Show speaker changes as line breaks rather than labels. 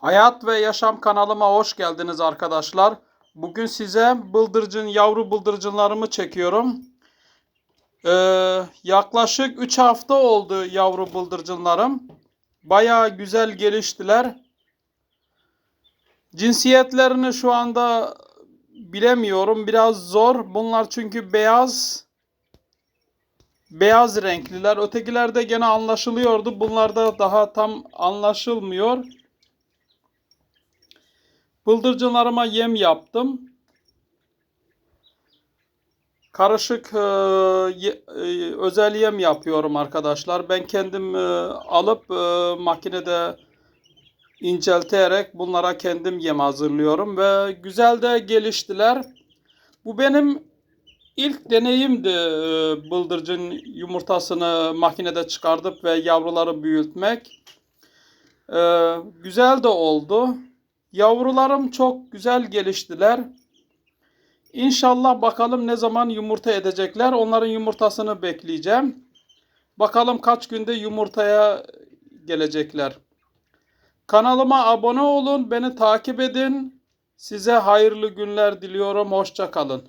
Hayat ve Yaşam kanalıma hoş geldiniz arkadaşlar. Bugün size bıldırcın yavru bıldırcınlarımı çekiyorum. Ee, yaklaşık 3 hafta oldu yavru bıldırcınlarım. Baya güzel geliştiler. Cinsiyetlerini şu anda bilemiyorum. Biraz zor. Bunlar çünkü beyaz beyaz renkliler. Ötekilerde gene anlaşılıyordu. Bunlarda daha tam anlaşılmıyor. Bıldırcınlarıma yem yaptım. Karışık e, e, özel yem yapıyorum arkadaşlar. Ben kendim e, alıp makinede incelterek bunlara kendim yem hazırlıyorum ve güzel de geliştiler. Bu benim ilk deneyimdi bıldırcın yumurtasını makinede çıkardıp ve yavruları büyütmek. Güzel de oldu. Yavrularım çok güzel geliştiler. İnşallah bakalım ne zaman yumurta edecekler. Onların yumurtasını bekleyeceğim. Bakalım kaç günde yumurtaya gelecekler. Kanalıma abone olun, beni takip edin. Size hayırlı günler diliyorum. Hoşça kalın.